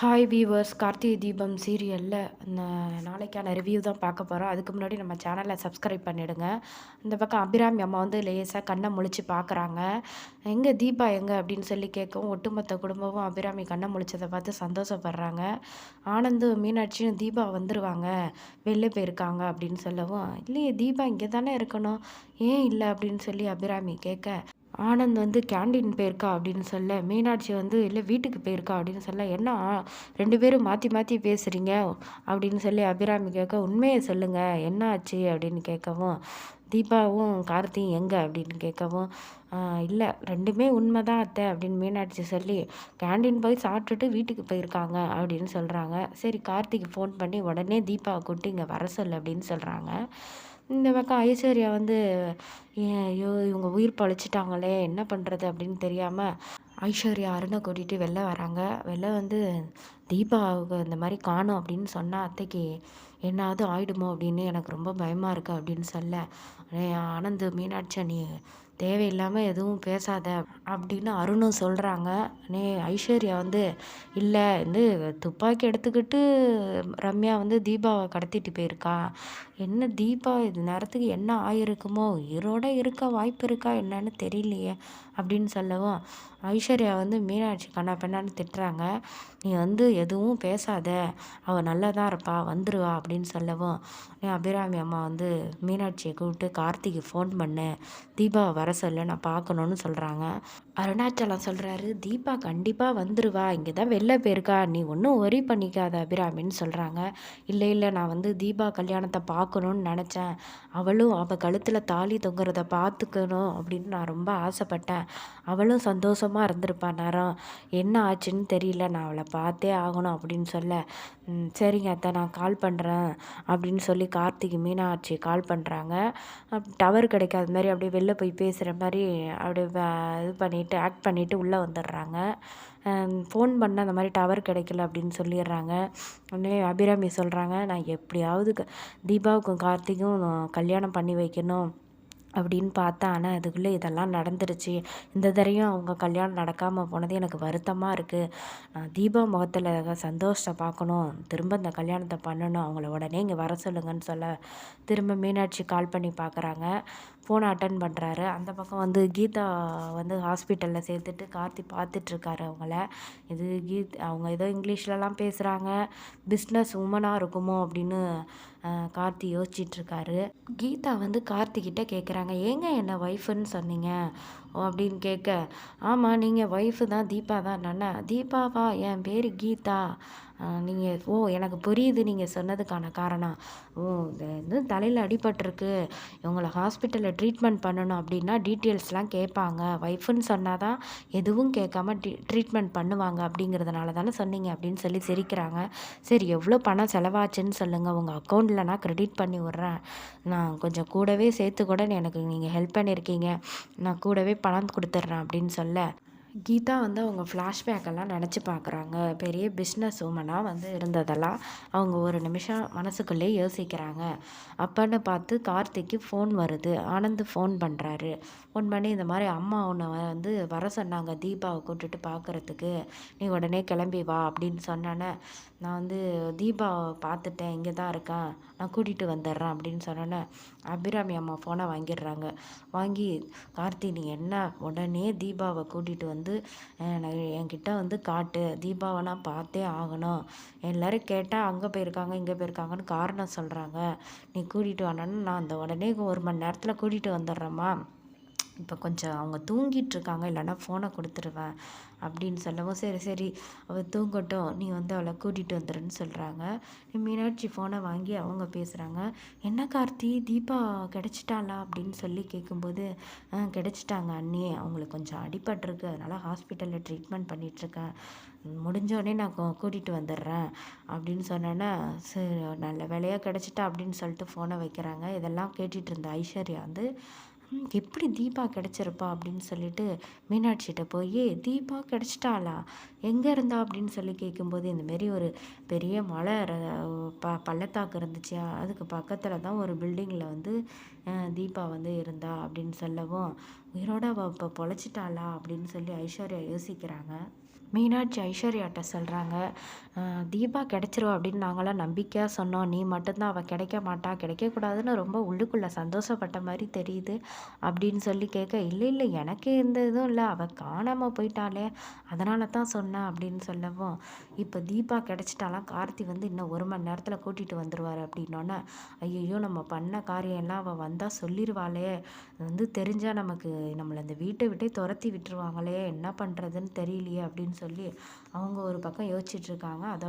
Hi viewers Karthigai Deepam சீரியலில் நாளைக்கான review தான் பார்க்க போகிறோம் அதுக்கு முன்னாடி நம்ம சேனலை சப்ஸ்கிரைப் பண்ணிவிடுங்க இந்த பக்கம் அபிராமி அம்மா வந்து லேசாக கண்ணை முழிச்சு பார்க்குறாங்க. எங்கே தீபா எங்கே அப்படின்னு சொல்லி கேட்கவும் ஒட்டுமொத்த குடும்பமும் அபிராமி கண்ணை முழிச்சதை பார்த்து சந்தோஷப்படுறாங்க. ஆனந்து மீனாட்சியும் தீபா வந்துடுவாங்க வெளில போயிருக்காங்க அப்படின்னு சொல்லவும் இல்லையே தீபா இங்கே தானே இருக்கணும். ஏன் இல்லை அப்படின்னு சொல்லி அபிராமி கேட்க ஆனந்த் வந்து கேண்டீன் போயிருக்கா அப்படின்னு சொல்ல மீனாட்சி வந்து இல்லை வீட்டுக்கு போயிருக்கா? அப்படின்னு சொல்ல என்ன? ரெண்டு பேரும் மாற்றி மாற்றி பேசுகிறீங்க அப்படின்னு சொல்லி அபிராமி கேட்க உண்மையை சொல்லுங்கள் என்ன ஆச்சு? அப்படின்னு கேட்கவும் தீபாவும் கார்த்தியும் எங்கே? அப்படின்னு கேட்கவும் இல்லை ரெண்டுமே உண்மை தான் அத்தை. அப்படின்னு மீனாட்சி சொல்லி கேண்டீன் போய் சாப்பிட்டுட்டு வீட்டுக்கு போயிருக்காங்க. அப்படின்னு சொல்கிறாங்க சரி கார்த்திக்கு ஃபோன் பண்ணி உடனே தீபாவை கூப்பிட்டு இங்கே வர சொல்லு அப்படின்னு சொல்கிறாங்க இந்த பக்கம் ஐஸ்வர்யா வந்து ஐயோ இவங்க உயிர் பழிச்சிட்டாங்களே என்ன பண்ணுறது அப்படின்னு தெரியாமல் ஐஸ்வர்யா அருணை கூட்டிகிட்டு வெளில வராங்க. வெளில வந்து தீபாவுக்கு இந்த மாதிரி காணும் அப்படின்னு சொன்னால் அத்தைக்கு என்னாவது ஆயிடுமோ? அப்படின்னு எனக்கு ரொம்ப பயமாக இருக்குது அப்படின்னு சொல்ல ஆனந்த் மீனாட்சி நீ தேவையில்லாமல் எதுவும் பேசாத அப்படின்னு அருணும் சொல்கிறாங்க நே ஐஸ்வர்யா வந்து இல்லை வந்து துப்பாக்கி எடுத்துக்கிட்டு ரம்யா வந்து தீபாவை கடத்திட்டு போயிருக்கா. என்ன தீபா இது நேரத்துக்கு என்ன ஆயிருக்குமோ? உயிரோட இருக்க வாய்ப்பு இருக்கா? என்னன்னு தெரியலையே அப்படின்னு சொல்லவும் ஐஸ்வர்யா வந்து மீனாட்சி கண்ணா பெண்ணான்னு திட்டுறாங்க. நீ வந்து எதுவும் பேசாத. அவள் நல்லா தான் இருப்பா வந்துடுவா அப்படின்னு சொல்லவும் நீ அபிராமி அம்மா வந்து மீனாட்சியை கூப்பிட்டு கார்த்திக்கு ஃபோன் பண்ணு. தீபாவை வர சொல்ல நான் பார்க்கணுன்னு சொல்கிறாங்க அருணாச்சலம் சொல்கிறாரு தீபா கண்டிப்பாக வந்துடுவா இங்கே தான் வெளில போயிருக்கா நீ ஒன்றும் ஒரி பண்ணிக்காத அபிராமின்னு சொல்கிறாங்க இல்லை இல்லை நான் வந்து தீபா கல்யாணத்தை பார்க்கணுன்னு நினச்சேன். அவளும் அவள் கழுத்தில் தாலி தொங்குறத பார்த்துக்கணும் அப்படின்னு நான் ரொம்ப ஆசைப்பட்டேன். அவளும் சந்தோஷமாக இருந்திருப்பா. நேரம் என்ன ஆச்சுன்னு தெரியல. நான் அவளை பார்த்தே ஆகணும் அப்படின்னு சொல்ல சரிங்க அத்தை நான் கால் பண்ணுறேன் அப்படின்னு சொல்லி கார்த்திக் மீனாட்சி கால் பண்ணுறாங்க டவர் கிடைக்காத மாதிரி அப்படியே வெளில போய் பேசுகிற மாதிரி அப்படி இது பண்ணிவிட்டு ஆக்ட் பண்ணிவிட்டு உள்ளே வந்துடுறாங்க. ஃபோன் பண்ண அந்த மாதிரி டவர் கிடைக்கல அப்படின்னு சொல்லிடுறாங்க. உடனே அபிராமி சொல்கிறாங்க நான் எப்படியாவது தீபாவுக்கும் கார்த்திக்கும் கல்யாணம் பண்ணி வைக்கணும். அப்படின்னு பார்த்தா ஆனால் அதுக்குள்ளே இதெல்லாம் நடந்துருச்சு. இந்த தரையும் அவங்க கல்யாணம் நடக்காமல் போனது எனக்கு வருத்தமாக இருக்குது நான் தீபா முகத்தில் சந்தோஷத்தை பார்க்கணும். திரும்ப இந்த கல்யாணத்தை பண்ணணும். அவங்கள உடனே இங்கே வர சொல்லுங்கன்னு சொல்ல திரும்ப மீனாட்சி கால் பண்ணி பார்க்குறாங்க. ஃபோனை அட்டன் பண்ணுறாரு அந்த பக்கம் வந்து கீதா வந்து ஹாஸ்பிட்டலில் சேர்த்துட்டு கார்த்தி பார்த்துட்ருக்காரு அவங்கள. இது கீத் அவங்க ஏதோ இங்கிலீஷ்லலாம் பேசுகிறாங்க பிஸ்னஸ் உமனாக இருக்குமோ அப்படின்னு கார்த்தி யோசிச்சிட்ருக்காரு கீதா வந்து கார்த்திக்கிட்ட கேட்குறாங்க ஏங்க என்ன ஒய்ஃபுன்னு சொன்னீங்க? அப்படின்னு கேட்க ஆமாம் நீங்கள் ஒய்ஃபு தான் தீபா தான். நான் தீபாவா? என் பேர் கீதா. நீங்கள் ஓ எனக்கு புரியுது நீங்கள் சொன்னதுக்கான காரணம். ஓ இது தலையில் அடிபட்டிருக்கு. இவங்களை ஹாஸ்பிட்டலில் ட்ரீட்மெண்ட் பண்ணணும் அப்படின்னா டீட்டெயில்ஸ்லாம் கேட்பாங்க. ஒய்ஃபுன்னு சொன்னால் தான் எதுவும் கேட்காம ட்ரீ ட்ரீட்மெண்ட் பண்ணுவாங்க அப்படிங்கிறதுனால தானே சொன்னீங்க அப்படின்னு சொல்லி சிரிக்கிறாங்க. சரி எவ்வளோ பணம் செலவாச்சுன்னு சொல்லுங்கள் உங்கள் அக்கௌண்ட்டில் நான் க்ரெடிட் பண்ணி விட்றேன். நான் கொஞ்சம் கூடவே சேர்த்து கூட எனக்கு நீங்கள் ஹெல்ப் பண்ணியிருக்கீங்க நான் கூடவே பணம் கொடுத்துட்றேன் அப்படின்னு சொல்ல. கீதா வந்து அவங்க ஃப்ளாஷ்பேக்கெல்லாம் நினச்சி பார்க்குறாங்க பெரிய பிஸ்னஸ் உமனாக வந்து இருந்ததெல்லாம் அவங்க ஒரு நிமிஷம் மனசுக்குள்ளே யோசிக்கிறாங்க. அப்பன்னு பார்த்து கார்த்திக்கு ஃபோன் வருது. ஆனந்த் ஃபோன் பண்ணுறாரு ஃபோன் பண்ணி இந்த மாதிரி அம்மா உன்னை வந்து வர சொன்னாங்க. தீபாவை கூப்பிட்டுட்டு பார்க்குறதுக்கு நீ உடனே கிளம்பி வா அப்படின்னு சொன்னானே நான் வந்து தீபாவை பார்த்துட்டேன் இங்கே தான் இருக்கேன் நான் கூட்டிகிட்டு வந்துடுறேன் அப்படின்னு சொன்னோன்னே அபிராமி அம்மா ஃபோனை வாங்கிடுறாங்க. வாங்கி கார்த்தி நீ என்ன? உடனே தீபாவை கூட்டிகிட்டு வந்து என்கிட்ட வந்து காட்டு. தீபாவை நான் பார்த்தே ஆகணும். எல்லோரும் கேட்டால் அங்கே போயிருக்காங்க இங்கே போயிருக்காங்கன்னு காரணம் சொல்கிறாங்க நீ கூட்டிகிட்டு வரணுன்னு நான் அந்த உடனே ஒரு மணி நேரத்தில் கூட்டிகிட்டு வந்துடுறேம்மா. இப்போ கொஞ்சம் அவங்க தூங்கிட்டுருக்காங்க இல்லைன்னா ஃபோனை கொடுத்துருவேன் அப்படின்னு சொல்லவும் சரி சரி அவள் தூங்கட்டும் நீ வந்து அவளை கூட்டிகிட்டு வந்துடுன்னு சொல்கிறாங்க மீனாட்சி ஃபோனை வாங்கி அவங்க பேசுகிறாங்க என்ன கார்த்தி தீபா கிடச்சிட்டாளா அப்படின்னு சொல்லி கேட்கும்போது கிடச்சிட்டாங்க அண்ணி அவங்களுக்கு கொஞ்சம் அடிபட்டிருக்கு அதனால் ஹாஸ்பிட்டலில் ட்ரீட்மெண்ட் பண்ணிகிட்ருக்கேன் முடிஞ்சோடனே நான் கூட்டிகிட்டு வந்துடுறேன் அப்படின்னு சொன்னோன்னே சரி நல்ல வேலையாக கிடச்சிட்டா அப்படின்னு சொல்லிட்டு ஃபோனை வைக்கிறாங்க. இதெல்லாம் கேட்டுட்டு இருந்த ஐஸ்வர்யா வந்து எப்படி தீபா கிடச்சிருப்பா அப்படின்னு சொல்லிட்டு மீனாட்சிகிட்ட போய் தீபா கிடச்சிட்டாளா? எங்கே இருந்தா? அப்படின்னு சொல்லி கேட்கும்போது இந்தமாரி ஒரு பெரிய மலை ப பள்ளத்தாக்கு இருந்துச்சு. அதுக்கு பக்கத்தில் தான் ஒரு பில்டிங்கில் வந்து தீபா வந்து இருந்தா அப்படின்னு சொல்லவும் உயிரோட இப்போ பொழைச்சிட்டாளா? அப்படின்னு சொல்லி ஐஸ்வர்யா யோசிக்கிறாங்க. மீனாட்சி ஐஸ்வர்யாட்ட சொல்கிறாங்க தீபா கிடச்சிருவா அப்படின்னு நாங்களாம் நம்பிக்கையாக சொன்னோம். நீ மட்டும்தான் அவள் கிடைக்க மாட்டா. கிடைக்கக்கூடாதுன்னு ரொம்ப உள்ளுக்குள்ளே சந்தோஷப்பட்ட மாதிரி தெரியுது அப்படின்னு சொல்லி கேட்க இல்லை இல்லை எனக்கு எந்த இதுவும் இல்லை. அவள் காணாமல் போயிட்டாளே. அதனால தான் சொன்னேன் அப்படின்னு சொல்லவும் இப்போ தீபா கிடச்சிட்டாலாம் கார்த்தி வந்து இன்னும் ஒரு மணி நேரத்தில் கூட்டிகிட்டு வந்துடுவார் அப்படின்னோன்னே ஐயோ நம்ம பண்ண காரியம் எல்லாம் அவள் வந்தால் சொல்லிடுவாளே வந்து தெரிஞ்சால் நமக்கு நம்மளை அந்த வீட்டை விட்டே துரத்தி விட்டுருவாங்களே. என்ன பண்ணுறதுன்னு தெரியலையே அப்படின்னு சொல்லி அவங்க ஒரு பக்கம் யோசிச்சுட்டு இருக்காங்க. அதோட